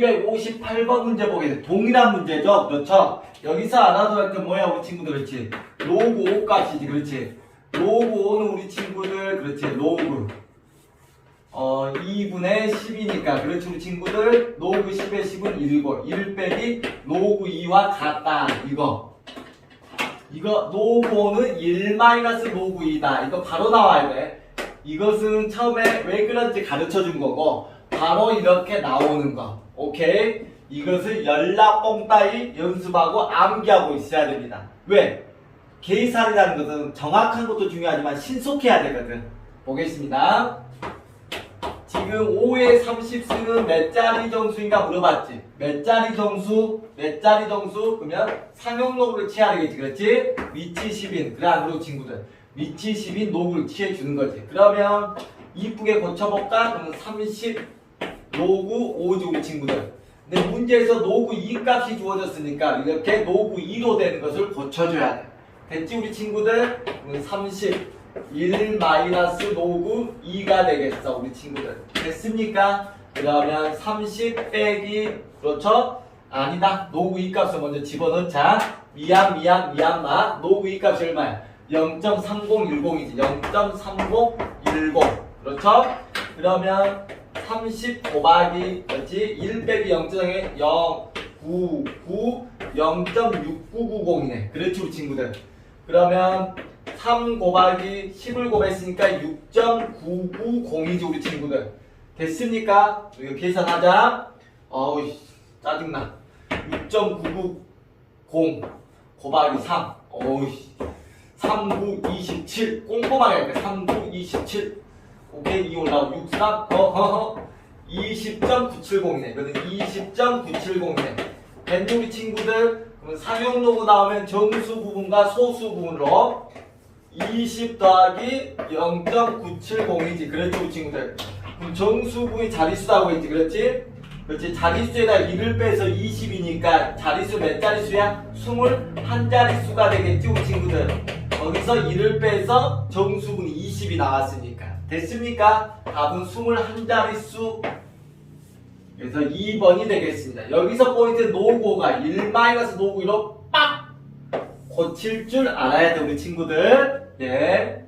1번 문제 보게 동일한 문제죠. 그렇죠? 여기서 알아둬야 할게 뭐야 우리 친구들 그렇지? 로그 5 값이지 그렇지? 로그 5는 우리 친구들 그렇지? 로그 어 2분의 10이니까 그렇지 우리 친구들 로그 10의 10은 1이고 1 빼기 로그 2와 같다 이거 이거 로그 5는 1 마이너스 로그 2다 이거 바로 나와야 돼 이것은 처음에 왜 그런지 가르쳐 준 거고 바로 이렇게 나오는 거 오케이? 이것을 연락 뽕따위 연습하고 암기하고 있어야 됩니다. 왜? 계산이라는 것은 정확한 것도 중요하지만 신속해야 되거든. 보겠습니다. 지금 5의 30수는 몇 자리 정수인가 물어봤지? 몇 자리 정수? 몇 자리 정수? 그러면 상용로그를 취해야 되겠지 그렇지? 위치 10인 그래 안 그러고 친구들. 위치 10인 노브를 취해 주는 거지. 그러면 이쁘게 고쳐볼까? 그러면 30 노구 5지 우리 친구들. 근데 문제에서 노구 2 값이 주어졌으니까 이렇게 노구 2로 되는 것을 고쳐줘야 돼. 됐지 우리 친구들? 그러면 30 1 마이너스 노구 2가 되겠어 우리 친구들. 됐습니까? 그러면 30 빼기 그렇죠? 아니다. 노구 2 값을 먼저 집어넣자. 미안 미안 미안 마. 노구 2 값이 얼마야? 0.3010이지. 0.3010 그렇죠? 그러면 30 곱하기 그렇지 1 빼기 0.0에 0 9 9 0.6990이네. 그렇지 우리 친구들. 그러면 3 곱하기 10을 곱했으니까 6.990이지 우리 친구들. 됐습니까? 이거 계산하자. 어우 씨, 짜증나. 6.990 곱하기 3 어우 씨. 39, 27 꼼꼼하게 할게. 39, 27 오케이 2 올라오고. 6, 3 어허허 20.970이네. 그래서 20.970이네. 됐니 우리 친구들 그럼 상용 로그 나오면 정수 부분과 소수 부분으로 20 더하기 0.970이지. 그렇지 우리 친구들. 그럼 정수 부분이 자릿수라고 했지 그렇지? 그렇지? 자릿수에다 1을 빼서 20이니까 자릿수 몇 자릿수야? 21자릿수가 되겠지 우리 친구들 거기서 1을 빼서 정수분이 20이 나왔으니까. 됐습니까? 답은 21자릿수. 그래서 2번이 되겠습니다. 여기서 포인트 노고가 1 마이너스 노고 1로 빡! 고칠 줄 알아야 돼 우리 친구들. 네